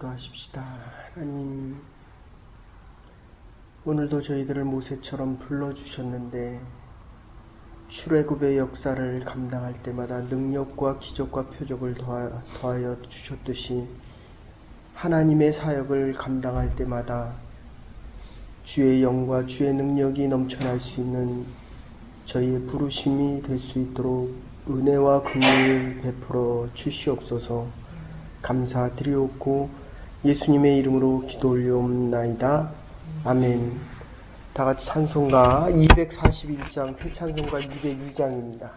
기도하십시다. 하나님, 오늘도 저희들을 모세처럼 불러주셨는데, 출애굽의 역사를 감당할 때마다 능력과 기적과 표적을 더하, 더하여 주셨듯이, 하나님의 사역을 감당할 때마다 주의 영과 주의 능력이 넘쳐날 수 있는 저희의 부르심이 될 수 있도록 은혜와 긍휼을 베풀어 주시옵소서 감사드리옵고 예수님의 이름으로 기도 올려옵나이다. 아멘. 다 같이 찬송가 241장, 새 찬송가 202장입니다.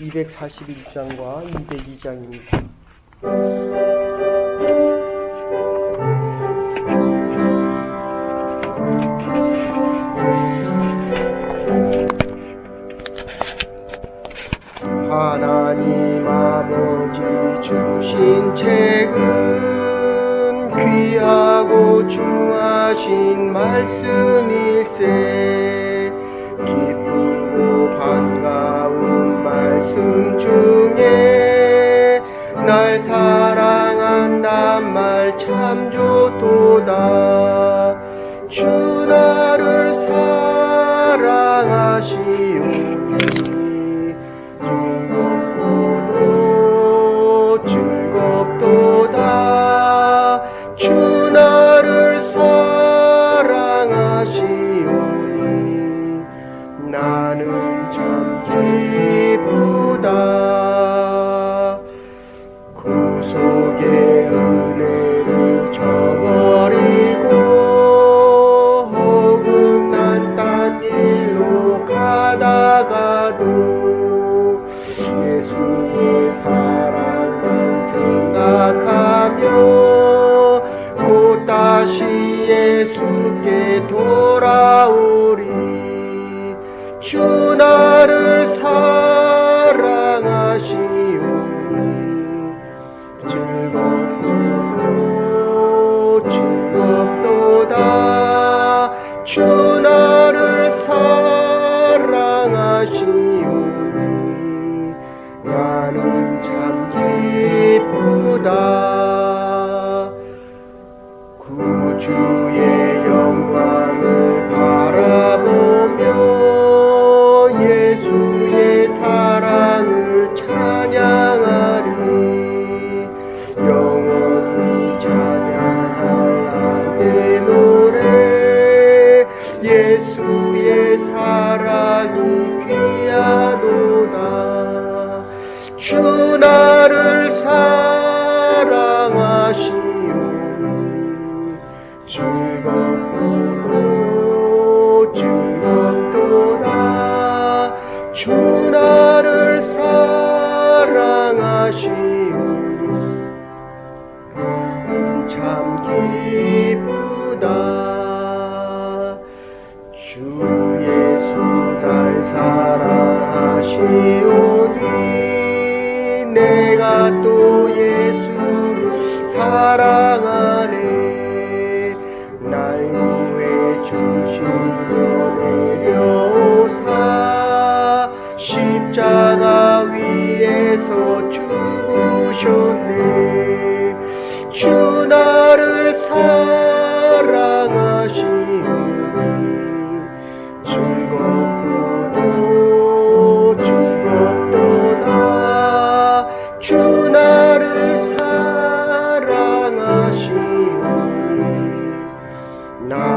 241장과 202장입니다. 하나님 아버지 주신 책은 귀하고 중하신 말씀일세. 기쁘고 반가운 말씀 중에 날 사랑한단 말 참 좋도다. 주 나를 사랑하시오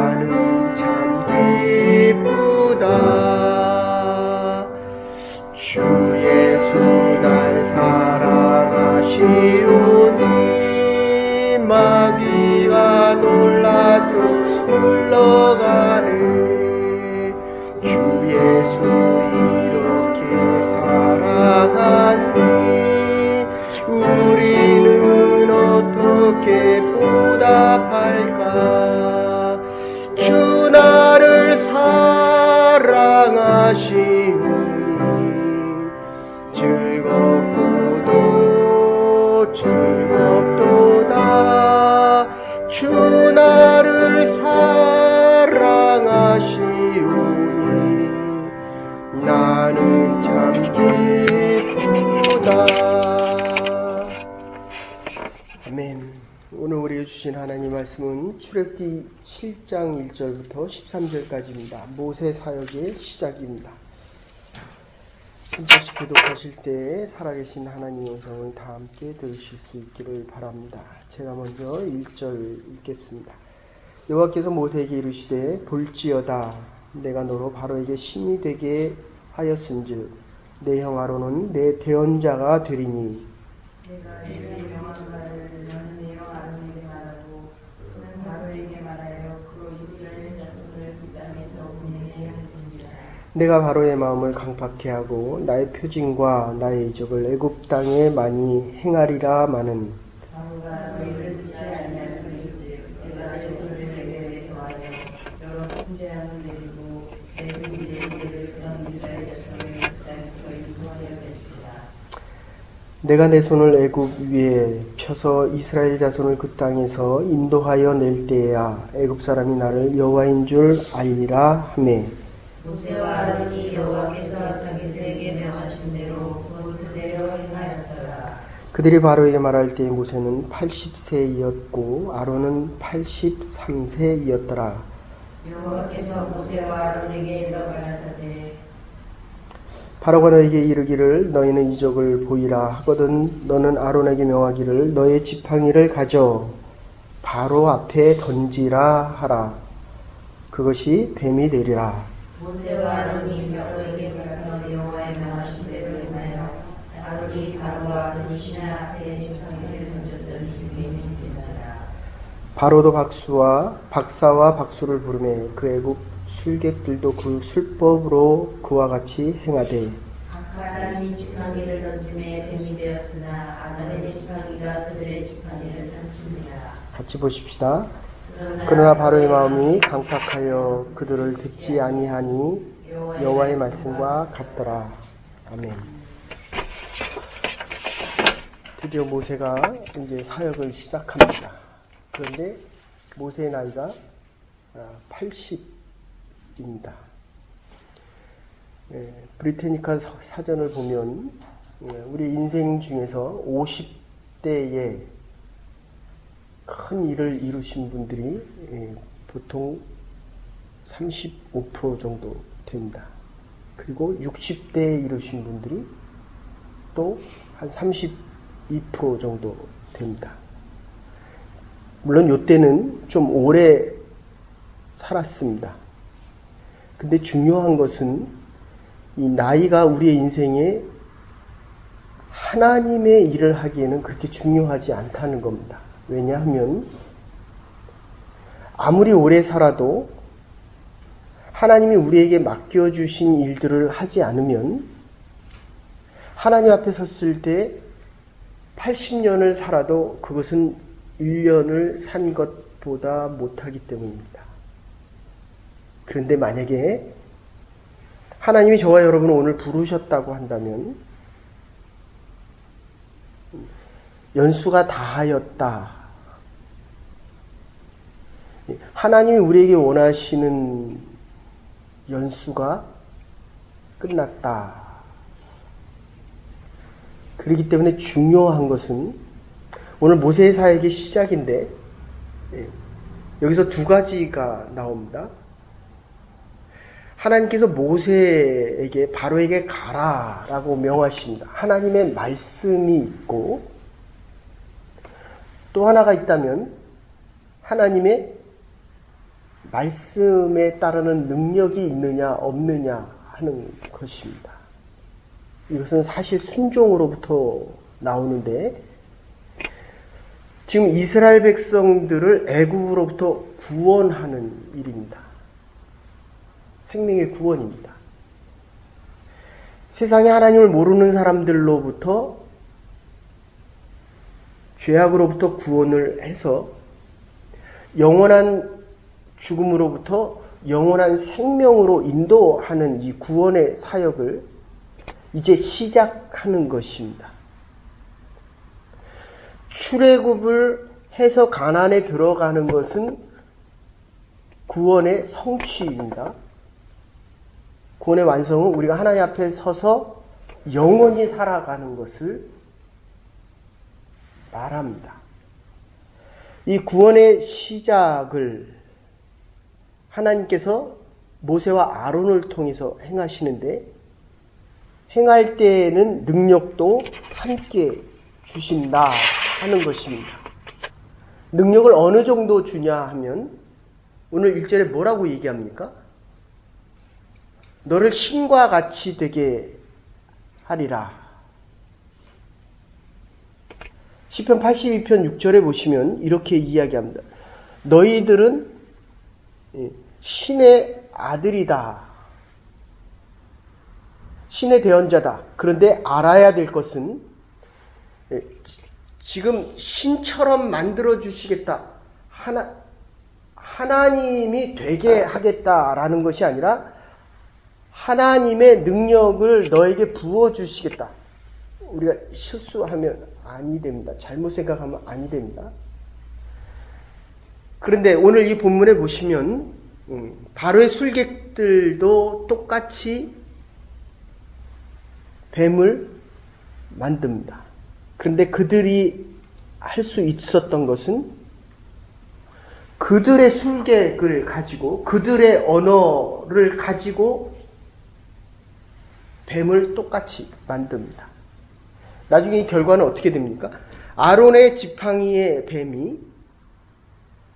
나는 참 기쁘다. 주 예수 날 사랑하시오니 마귀가 놀라서 물러가네. 주 예수 이렇게 사랑하니 우리는 어떻게 보답할까 사 출애굽기 7장 1절부터 13절까지입니다. 모세 사역의 시작입니다. 한번씩 기독하실 때 살아계신 하나님의 음성을 다 함께 들으실 수 있기를 바랍니다. 제가 먼저 1절 읽겠습니다. 여호와께서 모세에게 이르시되 볼지어다 내가 너로 바로에게 신이 되게 하였은즉 내 형 아론은 내 대언자가 되리니 내가 내게 명한 말을 너는 내려 아론에게 말하고 그는 바로에게 말하여 그로 이스라엘 자손을 그 땅에서 보내게 하시니라. 내가 바로의 마음을 강팍케 하고 나의 표징과 나의 이적을 애굽 땅에 많이 행하리라 마는. 내가 내 손을 애굽 위에 펴서 이스라엘 자손을 그 땅에서 인도하여 낼 때에야 애굽 사람이 나를 여호와인 줄 알리라 하매 모세와 아론이 여호와께서 자기들에게 명하신 대로 곧 그대로 행하였더라. 그들이 바로에게 말할 때에 모세는 80세이었고 아론은 83세이었더라. 여호와께서 모세와 아론에게 일러 가라사대 바로가 너에게 이르기를 너희는 이적을 보이라 하거든 너는 아론에게 명하기를 너의 지팡이를 가져 바로 앞에 던지라 하라. 그것이 뱀이 되리라 모세와 아론이 여호와에게 가서 여호와의 명하신 대로 행하여 아론이 바로와 그 신하 앞에 지팡이를 던졌더니 뱀이 되니라. 바로도 박수와 박사와 박수를 부르매 그 애국 술객들도 그 술법으로 그와 같이 행하되 각 사람이 지팡이를 던짐에 뱀이 되었으나 아론의 지팡이가 그들의 지팡이를 삼키니라. 같이 보십시다. 그러나 바로의 마음이 강팍하여 그들을 듣지 아니하니 여호와의 말씀과 같더라. 아멘. 드디어 모세가 이제 사역을 시작합니다. 그런데 모세의 나이가 80입니다. 예, 브리테니카 사- 사전을 보면 예, 우리 인생 중에서 50대에 큰 일을 이루신 분들이 예, 보통 35% 정도 됩니다. 그리고 60대에 이루신 분들이 또 한 32% 정도 됩니다. 물론 요때는 좀 오래 살았습니다. 근데 중요한 것은 이 나이가 우리의 인생에 하나님의 일을 하기에는 그렇게 중요하지 않다는 겁니다. 왜냐하면 아무리 오래 살아도 하나님이 우리에게 맡겨주신 일들을 하지 않으면 하나님 앞에 섰을 때 80년을 살아도 그것은 1년을 산 것보다 못하기 때문입니다. 그런데 만약에 하나님이 저와 여러분을 오늘 부르셨다고 한다면 연수가 다하였다. 하나님이 우리에게 원하시는 연수가 끝났다. 그렇기 때문에 중요한 것은 오늘 모세의 사역의 시작인데 예, 여기서 두 가지가 나옵니다. 하나님께서 모세에게 바로에게 가라라고 명하십니다. 하나님의 말씀이 있고 또 하나가 있다면 하나님의 말씀에 따르는 능력이 있느냐 없느냐 하는 것입니다. 이것은 사실 순종으로부터 나오는데 지금 이스라엘 백성들을 애굽으로부터 구원하는 일입니다. 생명의 구원입니다. 세상에 하나님을 모르는 사람들로부터 죄악으로부터 구원을 해서 영원한 죽음으로부터 영원한 생명으로 인도하는 이 구원의 사역을 이제 시작하는 것입니다. 출애굽을 해서 가난에 들어가는 것은 구원의 성취입니다. 구원의 완성은 우리가 하나님 앞에 서서 영원히 살아가는 것을 말합니다. 이 구원의 시작을 하나님께서 모세와 아론을 통해서 행하시는데 행할 때에는 능력도 함께 주신다 하는 것입니다. 능력을 어느 정도 주냐 하면 오늘 1절에 뭐라고 얘기합니까? 너를 신과 같이 되게 하리라. 시편 82편 6절에 보시면 이렇게 이야기합니다. 너희들은 예, 신의 아들이다. 신의 대언자다. 그런데 알아야 될 것은 예, 지금 신처럼 만들어 주시겠다. 하나 하나님이 되게 하겠다라는 것이 아니라 하나님의 능력을 너에게 부어 주시겠다. 우리가 실수하면 아니 됩니다. 잘못 생각하면 아니 됩니다. 그런데 오늘 이 본문에 보시면 음, 바로의 술객들도 똑같이 뱀을 만듭니다. 그런데 그들이 할 수 있었던 것은 그들의 술객을 가지고 그들의 언어를 가지고 뱀을 똑같이 만듭니다. 나중에 이 결과는 어떻게 됩니까? 아론의 지팡이의 뱀이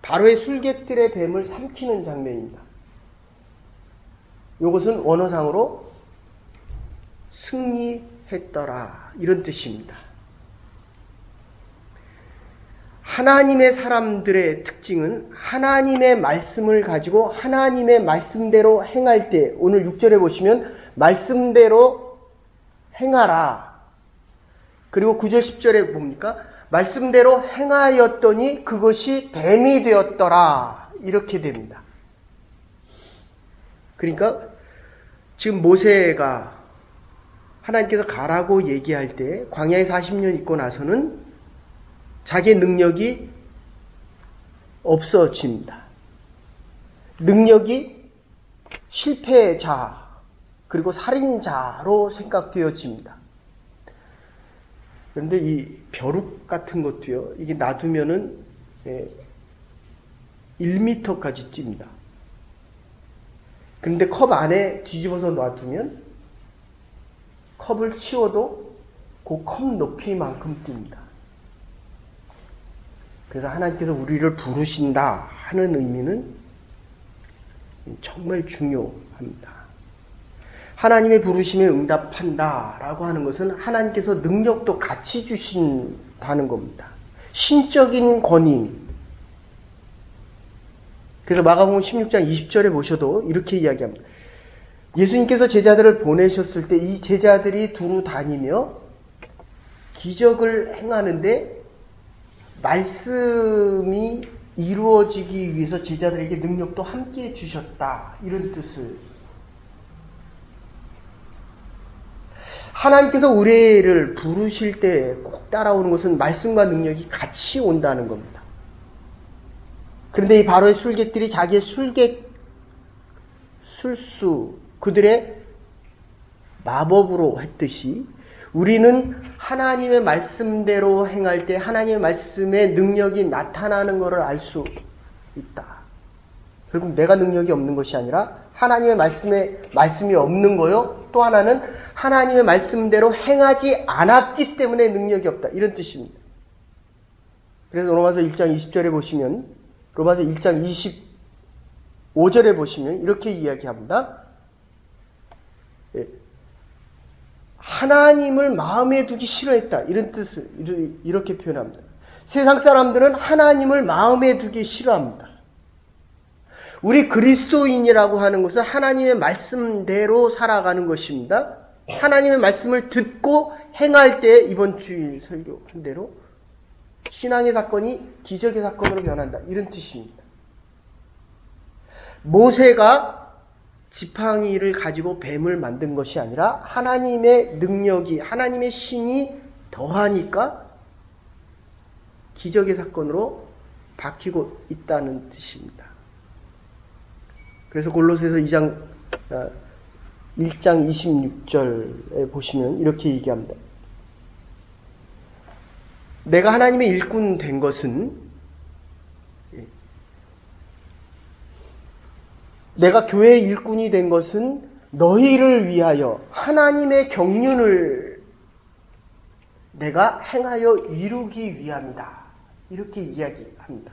바로의 술객들의 뱀을 삼키는 장면입니다. 이것은 원어상으로 승리했더라 이런 뜻입니다. 하나님의 사람들의 특징은 하나님의 말씀을 가지고 하나님의 말씀대로 행할 때 오늘 6절에 보시면 말씀대로 행하라. 그리고 9절 10절에 봅니까? 말씀대로 행하였더니 그것이 뱀이 되었더라. 이렇게 됩니다. 그러니까 지금 모세가 하나님께서 가라고 얘기할 때 광야에 40년 있고 나서는 자기의 능력이 없어집니다. 능력이 실패자 그리고 살인자로 생각되어집니다. 그런데 이 벼룩 같은 것도요, 이게 놔두면은 1m까지 찝니다. 근데 컵 안에 뒤집어서 놔두면 컵을 치워도 그 컵 높이만큼 뜁니다. 그래서 하나님께서 우리를 부르신다 하는 의미는 정말 중요합니다. 하나님의 부르심에 응답한다 라고 하는 것은 하나님께서 능력도 같이 주신다는 겁니다. 신적인 권위. 그래서 마가복음 16장 20절에 보셔도 이렇게 이야기합니다. 예수님께서 제자들을 보내셨을 때 이 제자들이 두루 다니며 기적을 행하는데 말씀이 이루어지기 위해서 제자들에게 능력도 함께 주셨다. 이런 뜻을. 하나님께서 우리를 부르실 때 꼭 따라오는 것은 말씀과 능력이 같이 온다는 겁니다. 그런데 이 바로의 술객들이 자기의 술객, 술수, 그들의 마법으로 했듯이 우리는 하나님의 말씀대로 행할 때 하나님의 말씀의 능력이 나타나는 것을 알 수 있다. 결국 내가 능력이 없는 것이 아니라 하나님의 말씀에 말씀이 없는 거요. 또 하나는 하나님의 말씀대로 행하지 않았기 때문에 능력이 없다. 이런 뜻입니다. 그래서 로마서 1장 20절에 보시면 로마서 1장 25절에 보시면 이렇게 이야기합니다. 예. 하나님을 마음에 두기 싫어했다. 이런 뜻을 이렇게 표현합니다. 세상 사람들은 하나님을 마음에 두기 싫어합니다. 우리 그리스도인이라고 하는 것은 하나님의 말씀대로 살아가는 것입니다. 하나님의 말씀을 듣고 행할 때 이번 주일 설교한 대로 신앙의 사건이 기적의 사건으로 변한다. 이런 뜻입니다. 모세가 지팡이를 가지고 뱀을 만든 것이 아니라 하나님의 능력이 하나님의 신이 더하니까 기적의 사건으로 바뀌고 있다는 뜻입니다. 그래서 골로새서 2장 1장 26절에 보시면 이렇게 얘기합니다. 내가 하나님의 일꾼 된 것은 예. 내가 교회의 일꾼이 된 것은 너희를 위하여 하나님의 경륜을 내가 행하여 이루기 위함이다. 이렇게 이야기합니다.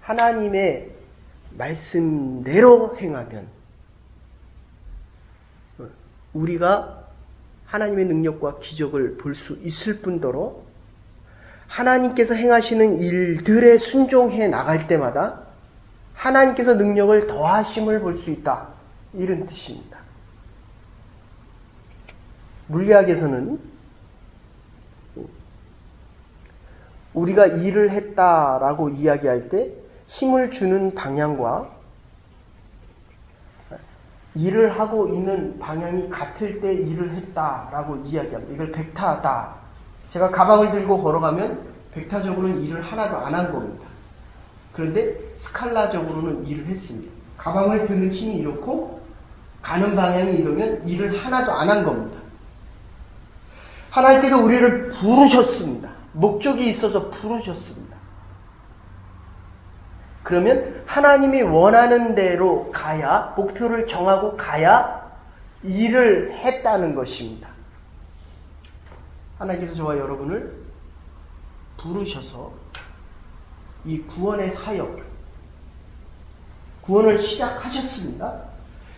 하나님의 말씀대로 행하면 우리가 하나님의 능력과 기적을 볼 수 있을 뿐더러 하나님께서 행하시는 일들에 순종해 나갈 때마다 하나님께서 능력을 더하심을 볼 수 있다. 이런 뜻입니다. 물리학에서는 우리가 일을 했다라고 이야기할 때 힘을 주는 방향과 일을 하고 있는 방향이 같을 때 일을 했다라고 이야기합니다. 이걸 백타다. 제가 가방을 들고 걸어가면 백타적으로는 일을 하나도 안 한 겁니다. 그런데 스칼라적으로는 일을 했습니다. 가방을 드는 힘이 이렇고 가는 방향이 이러면 일을 하나도 안 한 겁니다. 하나님께서 우리를 부르셨습니다. 목적이 있어서 부르셨습니다. 그러면 하나님이 원하는 대로 가야, 목표를 정하고 가야 일을 했다는 것입니다. 하나님께서 저와 여러분을 부르셔서 이 구원의 사역, 구원을 시작하셨습니다.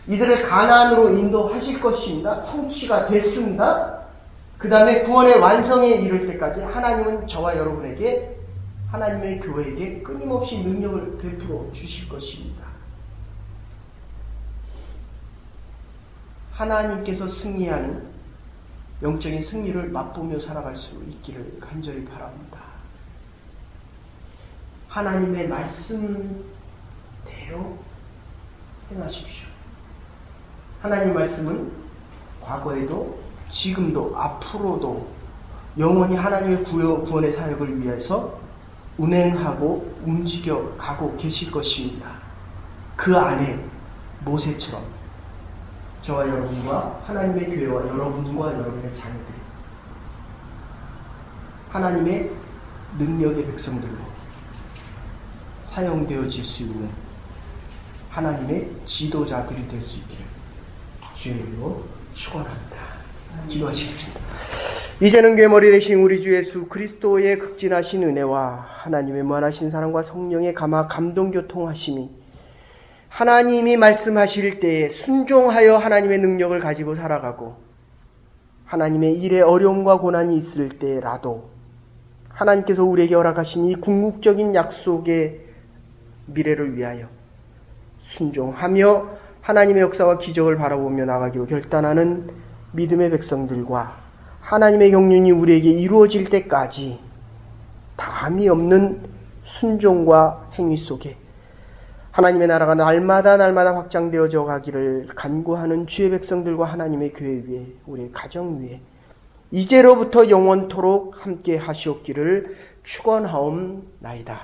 이들을 가난으로 인도하실 것입니다. 성취가 됐습니다. 그 다음에 구원의 완성에 이를 때까지 하나님은 저와 여러분에게 하나님의 교회에게 끊임없이 능력을 베풀어 주실 것입니다. 하나님께서 승리하는 영적인 승리를 맛보며 살아갈 수 있기를 간절히 바랍니다. 하나님의 말씀대로 행하십시오. 하나님 말씀은 과거에도 지금도 앞으로도 영원히 하나님의 구원의 사역을 위해서 운행하고 움직여 가고 계실 것입니다. 그 안에 모세처럼 저와 여러분과 하나님의 교회와 여러분과 여러분의 자녀들이 하나님의 능력의 백성들로 사용되어질 수 있는 하나님의 지도자들이 될 수 있기를 주의 이름으로 축원합니다. 기도하시겠습니다. 이제는 괴머리 되신 우리 주 예수 그리스도의 극진하신 은혜와 하나님의 무한하신 사랑과 성령의 감화 감동 교통하심이 하나님이 말씀하실 때에 순종하여 하나님의 능력을 가지고 살아가고 하나님의 일에 어려움과 고난이 있을 때라도 하나님께서 우리에게 허락하신 이 궁극적인 약속의 미래를 위하여 순종하며 하나님의 역사와 기적을 바라보며 나가기로 결단하는 믿음의 백성들과 하나님의 경륜이 우리에게 이루어질 때까지 담이 없는 순종과 행위 속에 하나님의 나라가 날마다 날마다 확장되어져 가기를 간구하는 주의 백성들과 하나님의 교회 위에 우리의 가정 위에 이제로부터 영원토록 함께 하시옵기를 축원하옵나이다.